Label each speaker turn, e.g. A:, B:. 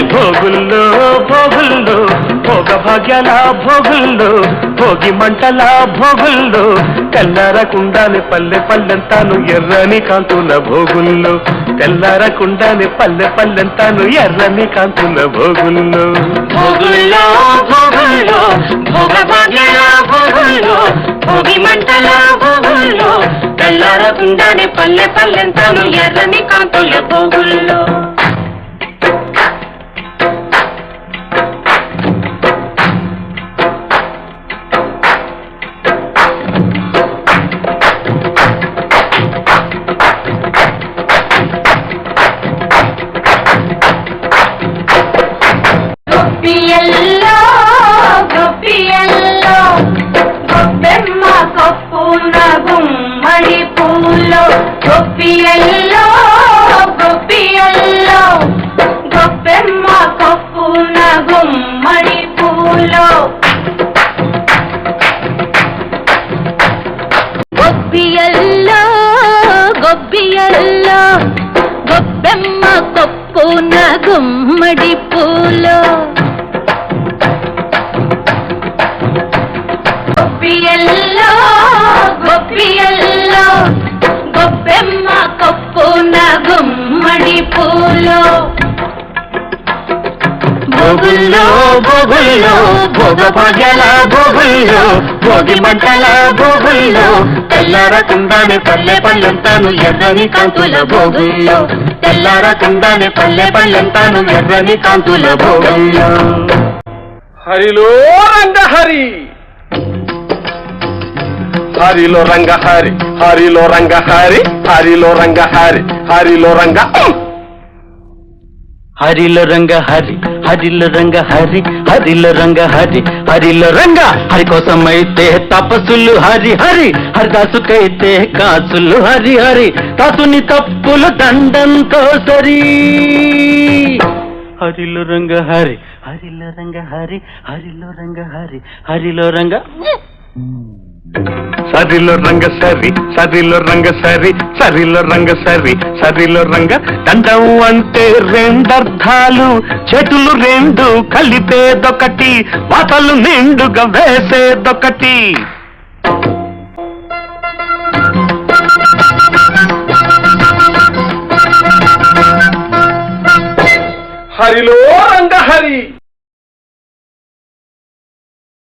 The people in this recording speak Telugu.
A: భోగుల్లో భోగుల్లో భోగ భాగ్యాల భోగుల్లో భోగి మంటల భోగుల్లో తెల్లారకుండానే పల్లె పల్లెంతాను ఎర్రని కాంతుల భోగుల్లో తెల్లారకుండానే పల్లె పల్లెంతాను ఎర్రని కాంతుల భోగుల్లో.
B: భోగుల్లో భోగుల్లో భోగ భాగ్యాల భోగుల్లో భోగి మంటల భోగుల్లో తెల్లారకుండానే పల్లె పల్లెంతాను ఎర్రని కాంతుల భోగుల్లో. గొప్పియల్లో గొప్పెమ్మ కొప్పున గుమ్మడి పూలు. గొప్పియల్లో గొప్పియల్లో గొప్పెమ్మ కొప్పున గుమ్మడి పూలు. బొగుల్లో బొగుల్లో బొగ
A: పగల బొగుల్లో భోగి మంటల భోగుల్లో తెల్లారకుండానే పల్లె పల్లెంతాను ఎర్రని కాంతుల భోగుల్లో. తెల్లారకుండానే పల్లె పల్లెంతాను ఎర్రని కాంతుల భోగుల్లో.
C: హరిలో రంగ హరి హరిలో రంగ హరి హరిలో రంగ హరి హరిలో రంగ హరి హరిలో రంగ
A: హరిలో రంగ హరి హరిల రంగ హరి హరిల రంగ హరి హరిలో రంగ హరి కోసమైతే తపస్సులు హరి హరి హరిదాసుకైతే కాసులు హరి హరి తాసుని తప్పులు దండంతో సరి హరిల రంగ హరి హరిల రంగ హరి హరిలో రంగ హరి హరిలో రంగ సరిలో రంగ సరి సరిలో రంగ సరి సరిలో రంగ సరి సరిలో రంగ దండం అంటే రెండర్థాలు చెటులు రెండు కలిపేదొకటి వాతలు నిండుగా వేసేదొకటి.
C: హరిలో రంగ హరి